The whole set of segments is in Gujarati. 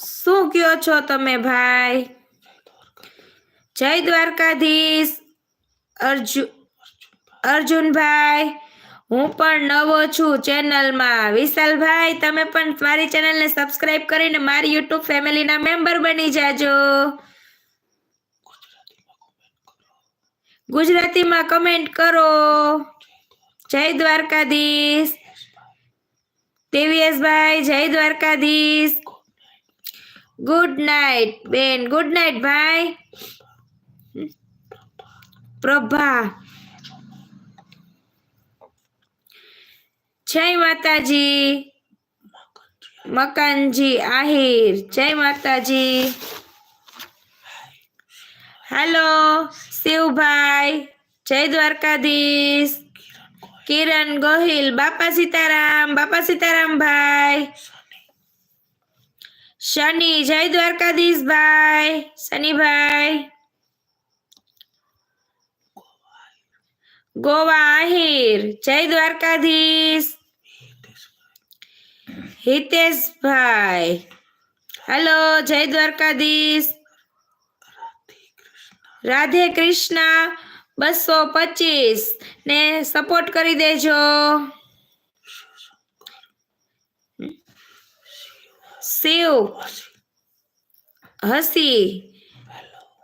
શું કયો છો તમે ભાઈ? જય દ્વારકાધીશ. અર્જુન અર્જુનભાઈ, હું પણ નવો છું ચેનલમાં. વિશાલભાઈ, તમે પણ મારી ચેનલને સબસ્ક્રાઇબ કરીને મારી યુટ્યુબ ફેમિલીના મેમ્બર બની જાજો. ગુજરાતીમાં કમેન્ટ કરો. જય દ્વારકાધીશ. દેવીએશભાઈ જય દ્વારકાધીશ. ગુડ નાઇટ બેન ગુડ નાઇટ ભાઈ પ્રભા જય માતાજી મકાનજી આહિર જય માતાજી હેલો શિવભાઈ જય દ્વારકાધીશ કિરણ ગોહિલ બાપા સીતારામ બાપા સીતારામ ભાઈ શનિ, જય દ્વારકાધીશ ભાઈ. શનિભાઈ ગોવા આહિર. જય દ્વારકાધીશ. હિતેશભાઈ હેલો, જય દ્વારકાધીશ. રાધે કૃષ્ણ. બસો પચીસ ને સપોર્ટ કરી દેજો. શિવ હસી.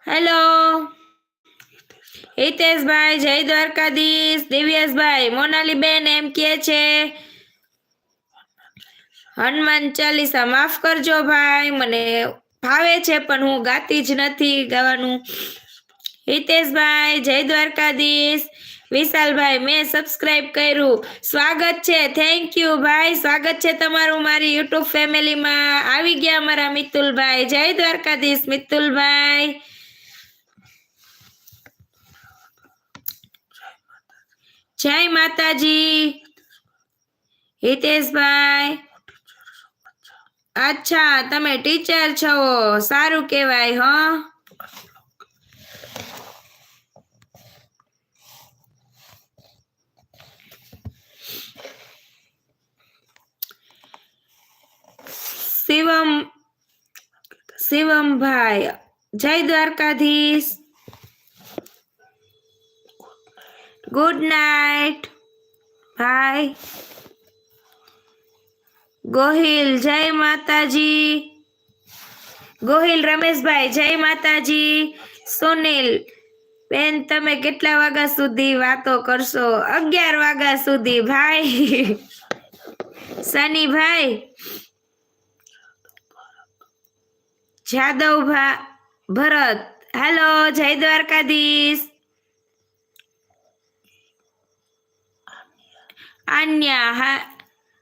હેલો હિતેશભાઈ, જય દ્વારકાધીશ. દિવ્યેશભાઈ મોનાલી બેન એમ કે છે. હનુમાન ચાલીસા માફ કરજો ભાઈ, મને ભાવે છે પણ હું ગાતી જ નથી ગાવાનું. હિતેશભાઈ, જય દ્વારકાધીશ. વિશાલભાઈ, મેં સબસ્ક્રાઇબ કર્યું. સ્વાગત છે. થેન્ક યુ ભાઈ. સ્વાગત છે તમારું મારી યુટ્યુબ ફેમિલીમાં આવી ગયા મારા મિતુલભાઈ. જય દ્વારકાધીશ મિતુલભાઈ. જય માતાજી. હિતેશભાઈ. અચ્છા, તમે ટીચર છો. સારું કહેવાય, હો. શિવમ, શિવમભાઈ, જય દ્વારકાધીશ. ગુડ નાઇટ ભાઈ ગોહિલ, જય માતાજી. ગોહિલ, રમેશભાઈ, જય માતાજી. સુનિલ, બેન, તમે કેટલા વાગ્યા સુધી વાતો કરશો? અગિયાર વાગ્યા સુધી, ભાઈ. સનીભાઈ જાદવ ભરત. હેલો જય દ્વારકાધીશ. આન્યા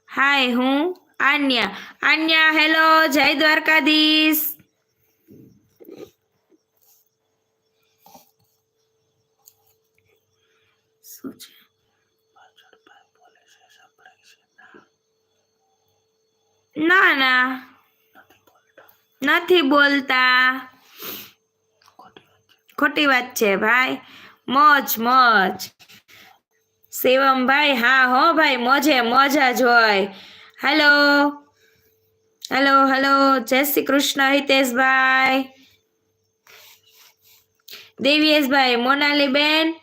હાય, હું આન્યા. આન્યા હેલો જય દ્વારકાધીશ. ના ના. નથી બોલતા. ખોટી વાત છે ભાઈ. મોજ મોજ. શિવમભાઈ, હા, હો ભાઈ, મોજે, મોજા જ હોય. હેલો હેલો હેલો જય શ્રી કૃષ્ણ, હિતેશભાઈ. દેવીએશભાઈ મોનાલી બેન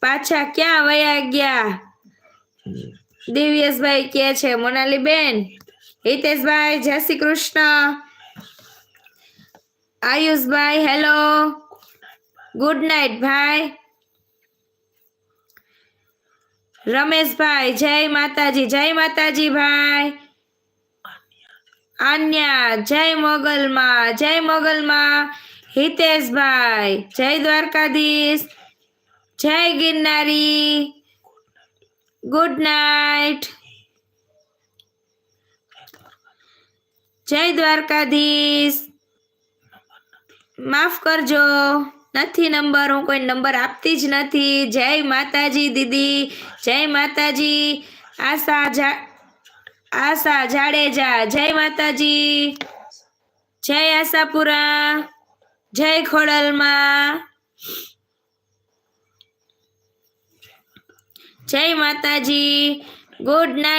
પાછા ક્યાં વયા ગયા? દેવીએશભાઈ કે છે મોનાલી બેન હિતેશભાઈ, જય શ્રી કૃષ્ણ. આયુષભાઈ, હેલો. ગુડ નાઇટ ભાઈ. રમેશભાઈ, જય માતાજી જય માતાજી, ભાઈ. આન્યા, જય મોગલમાં જય મોગલમાં. હિતેશભાઈ, જય દ્વારકાધીશ. જય ગિરનારી. ગુડ નાઇટ જય દ્વારકાધીશ. માફ કરજો. નથી નંબર, હું કોઈ નંબર આપતી જ નથી. જય માતાજી દીદી, જય માતાજી. આશા જા, આશા જાડેજા, જય માતાજી. જય આશાપુરા, જય ખોડલમાં. જય માતાજી. Good night